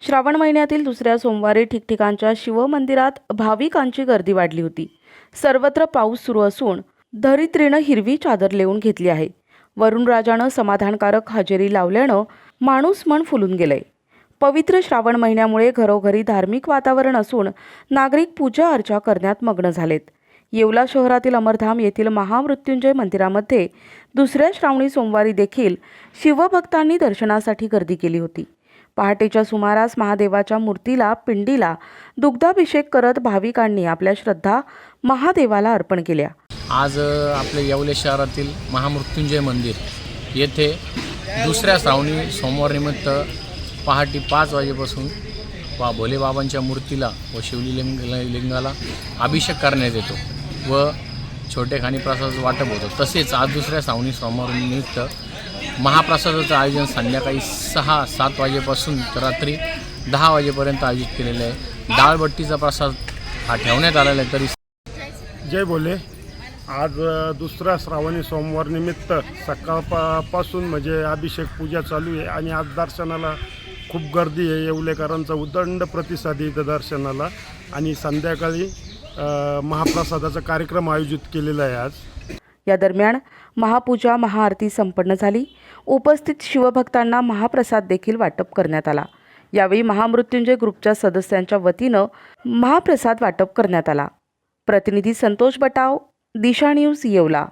श्रावण महिन्यातील दुसऱ्या सोमवारी ठिकठिकाणच्या शिवमंदिरात भाविकांची गर्दी वाढली होती. सर्वत्र पाऊस सुरू असून धरित्रीनं हिरवी चादर लेवून घेतली आहे. वरुणराजानं समाधानकारक हजेरी लावल्यानं माणूस मन फुलून गेलंय. पवित्र श्रावण महिन्यामुळे घरोघरी धार्मिक वातावरण असून नागरिक पूजा अर्चा करण्यात मग्न झालेत. येवला शहरातील अमरधाम येथील महामृत्युंजय मंदिरामध्ये दुसऱ्या श्रावणी सोमवारी देखील शिवभक्तांनी दर्शनासाठी गर्दी केली होती. पहाटेच्या सुमारास महादेवाच्या मूर्तीला पिंडीला दुग्धाभिषेक करत भाविकांनी आपल्या श्रद्धा महादेवाला अर्पण केल्या. आज आपल्या येवले शहरातील महामृत्युंजय मंदिर येथे दुसऱ्या श्रावणी सोमवारनिमित्त पहाटे पाच वाजेपासून वा भोलेबाबांच्या मूर्तीला व शिवलिंग लिंगाला अभिषेक करण्यात येतो व छोटे खाणी प्रसाद वाटप होतं. तसेच आज दुसऱ्या श्रावणी सोमवारनिमित्त महाप्रसादाचं आयोजन संध्याकाळी सहा सात वाजेपासून तर रात्री दहा वाजेपर्यंत आयोजित केलेलं आहे. डाळबट्टीचा प्रसाद हा ठेवण्यात आलेला आहे तरी जय बोले आज दुसरा श्रावणी सोमवार निमित्त सकाळपासून म्हणजे अभिषेक पूजा चालू आहे आणि आज दर्शनाला खूप गर्दी आहे. येवलेकरांचा उदंड प्रतिसाद इथं दर्शनाला. आणि संध्याकाळी महाप्रसादाचा कार्यक्रम आयोजित केलेला आहे आज. या दरम्यान महापूजा महाआरती संपन्न झाली. उपस्थित शिवभक्तांना महाप्रसाद देखील वाटप करण्यात आला. यावेळी महामृत्युंजय ग्रुपच्या सदस्यांच्या वतीनं महाप्रसाद वाटप करण्यात आला. प्रतिनिधी संतोष बटाव दिशा न्यूज येवला.